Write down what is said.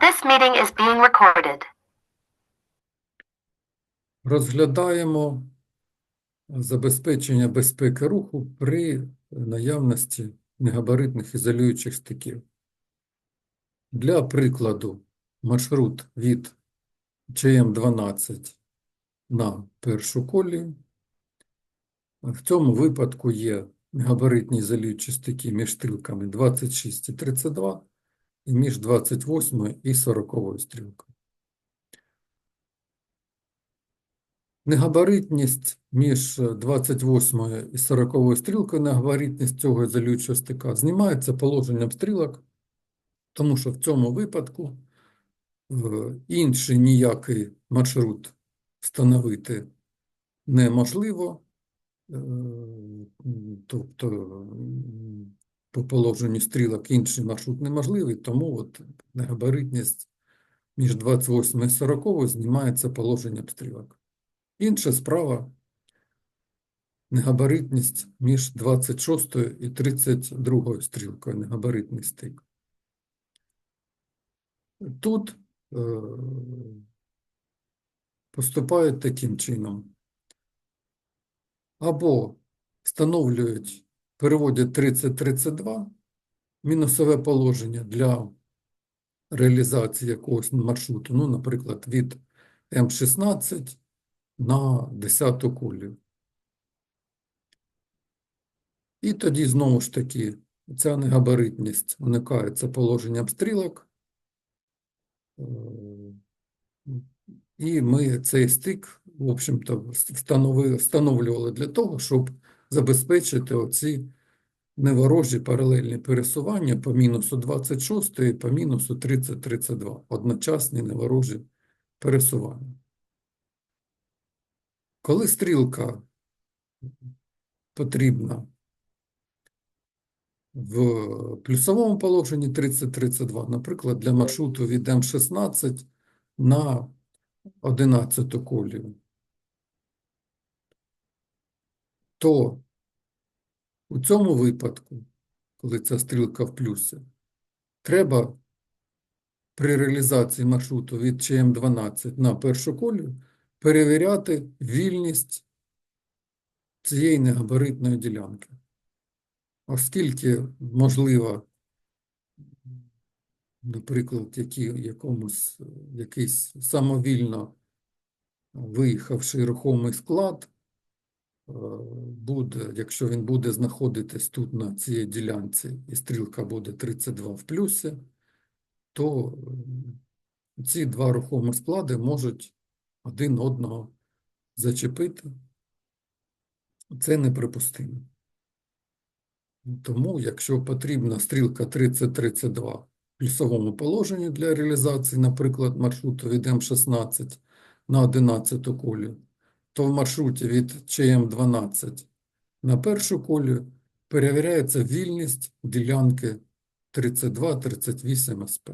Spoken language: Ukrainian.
This meeting is being recorded. Розглядаємо забезпечення безпеки руху при наявності негабаритних ізолюючих стиків. Для прикладу, маршрут від ЧМ-12 на першу колію. В цьому випадку є негабаритні ізолюючі стики між стрілками 26 і 32 і між 28 і 40 стрілкою. Негабаритність між 28 і 40 стрілкою, негабаритність цього ізолюючого стика знімається положенням стрілок, тому що в цьому випадку інший ніякий маршрут встановити неможливо, е, тобто по положенню стрілок інший маршрут неможливий, тому от негабаритність між 28 і 40 знімається положенням стрілок. Інша справа – негабаритність між 26 і 32 стрілкою, негабаритний стик. Тут е, поступають таким чином. Або встановлюють, переводять 30-32, мінусове положення для реалізації якогось маршруту, ну, наприклад, від М16 на 10 колію. І тоді, знову ж таки, ця негабаритність уникається положенням стрілок. Е, І ми цей стик, в общем-то, встановлювали для того, щоб забезпечити оці неворожі паралельні пересування по мінусу 26 і по мінусу 30-32. Одночасні неворожі пересування. Коли стрілка потрібна в плюсовому положенні 30-32, наприклад, для маршруту від М16 на 11 колію, то у цьому випадку, коли ця стрілка в плюсі, треба при реалізації маршруту від ЧМ12 на першу колію перевіряти вільність цієї негабаритної ділянки. Оскільки, можливо, наприклад, які, якомусь, якийсь самовільно виїхавший рухомий склад, буде, якщо він буде знаходитись тут на цій ділянці, і стрілка буде 32 в плюсі, то ці два рухомі склади можуть один одного зачепити. Це неприпустимо. Тому, якщо потрібна стрілка 30-32 в плюсовому положенні для реалізації, наприклад, маршруту від М16 на 11 колію, то в маршруті від ЧМ12 на першу колію перевіряється вільність ділянки 32-38 СП.